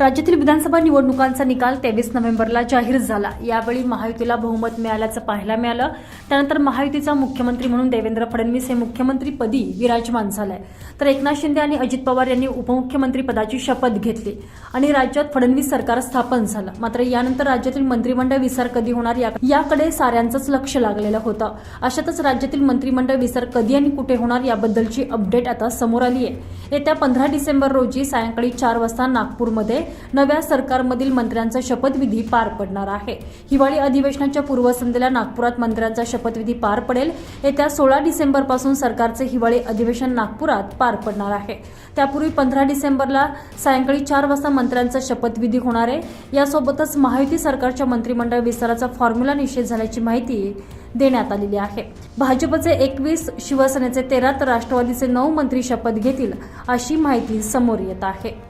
राज्यातील विधानसभा निवडणुकांचा निकाल तेवीस नोव्हेंबरला जाहीर झाला. यावेळी महायुतीला बहुमत मिळाल्याचं पाहायला मिळालं. त्यानंतर महायुतीचा मुख्यमंत्री म्हणून देवेंद्र फडणवीस हे मुख्यमंत्रीपदी विराजमान झाले तर एकनाथ शिंदे आणि अजित पवार यांनी उपमुख्यमंत्री पदाची शपथ घेतली आणि राज्यात फडणवीस सरकार स्थापन झालं. मात्र यानंतर राज्यातील मंत्रिमंडळ विस्तार कधी होणार या- याकडे साऱ्यांचंच लक्ष लागलेलं होतं. अशातच राज्यातील मंत्रिमंडळ विस्तार कधी आणि कुठे होणार याबद्दलची अपडेट आता समोर आली आहे येत्या पंधरा डिसेंबर रोजी सायंकाळी चार वाजता नागपूरमध्ये नव्या सरकारमधील मंत्र्यांचा शपथविधी पार पडणार आहे. हिवाळी अधिवेशनाच्या पूर्वसंध्येला नागपुरात मंत्र्यांचा शपथविधी पार पडेल. येत्या सोळा डिसेंबरपासून सरकारचे हिवाळी अधिवेशन नागपुरात पार पडणार आहे. त्यापूर्वी पंधरा डिसेंबरला सायंकाळी चार वाजता मंत्र्यांचा शपथविधी होणार आहे. यासोबतच महायुती सरकारच्या मंत्रिमंडळ विस्ताराचा फॉर्म्युला निश्चित झाल्याची माहिती देण्यात आलेली आहे. भाजपचे एकवीस शिवसेनेचे तेरा तर राष्ट्रवादीचे नऊ मंत्री शपथ घेतील अशी माहिती समोर येत आहे.